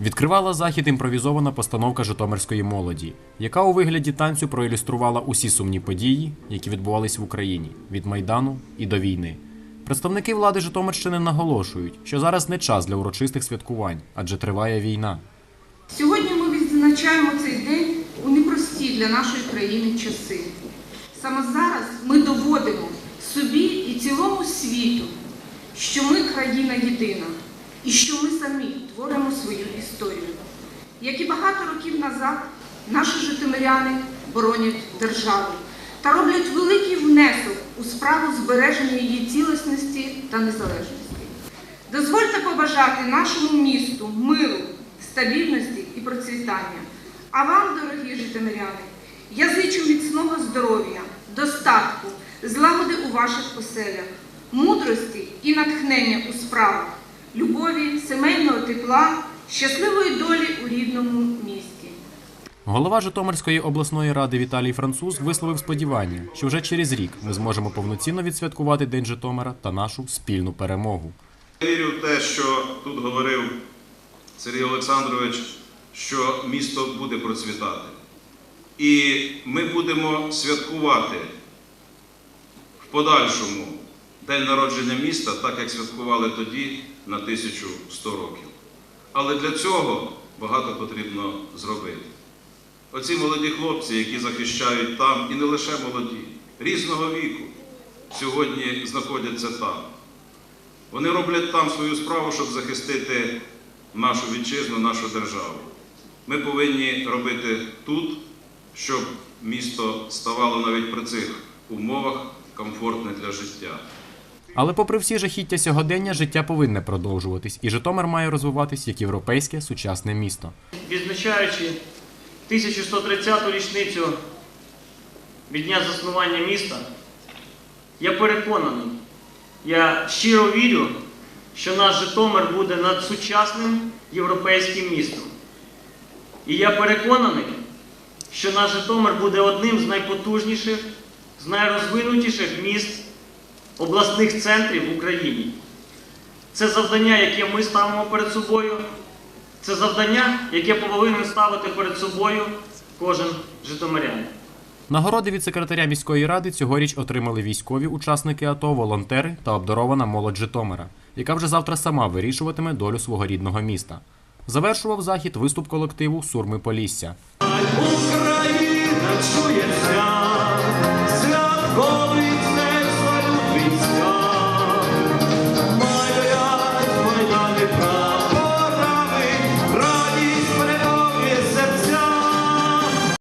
Відкривала захід імпровізована постановка Житомирської молоді, яка у вигляді танцю проілюструвала усі сумні події, які відбувались в Україні від майдану і до війни. Представники влади Житомирщини наголошують, що зараз не час для урочистих святкувань, адже триває війна. Сьогодні ми відзначаємо цей день у непрості для нашої країни часи. Саме зараз ми доводимо собі і цілому світу, що ми країна єдина і що ми самі творимо свою історію. Як і багато років назад, наші житомиряни боронять державу та роблять великий внесок у справу збереження її цілісності та незалежності. Дозвольте побажати нашому місту миру, стабільності і процвітання. А вам, дорогі житомиряни, я зичу міцного здоров'я, достатку, злагоди у ваших оселях, мудрості і натхнення у справах, любові, сімейного тепла, щасливої долі у рідному місті. Голова Житомирської обласної ради Віталій Француз висловив сподівання, що вже через рік ми зможемо повноцінно відсвяткувати День Житомира та нашу спільну перемогу. Я вірю в те, що тут говорив Сергій Олександрович, що місто буде процвітати. І ми будемо святкувати в подальшому день народження міста, так як святкували тоді на 1100 років. Але для цього багато потрібно зробити. Оці молоді хлопці, які захищають там, і не лише молоді, різного віку, сьогодні знаходяться там. Вони роблять там свою справу, щоб захистити нашу вітчизну, нашу державу. Ми повинні робити тут, щоб місто ставало навіть при цих умовах комфортне для життя. Але попри всі жахіття сьогодення, життя повинне продовжуватись, і Житомир має розвиватись як європейське сучасне місто. Відзначаючи 1130-ту річницю від дня заснування міста, я переконаний, я щиро вірю, що наш Житомир буде надсучасним європейським містом. І я переконаний, що наш Житомир буде одним з найпотужніших, з найрозвинутіших міст обласних центрів в Україні. Це завдання, яке ми ставимо перед собою. Це завдання, яке повинен ставити перед собою кожен житомирянин. Нагороди від секретаря міської ради цьогоріч отримали військові учасники АТО, волонтери та обдарована молодь Житомира, яка вже завтра сама вирішуватиме долю свого рідного міста. Завершував захід виступ колективу Сурми Полісся. Україна чується,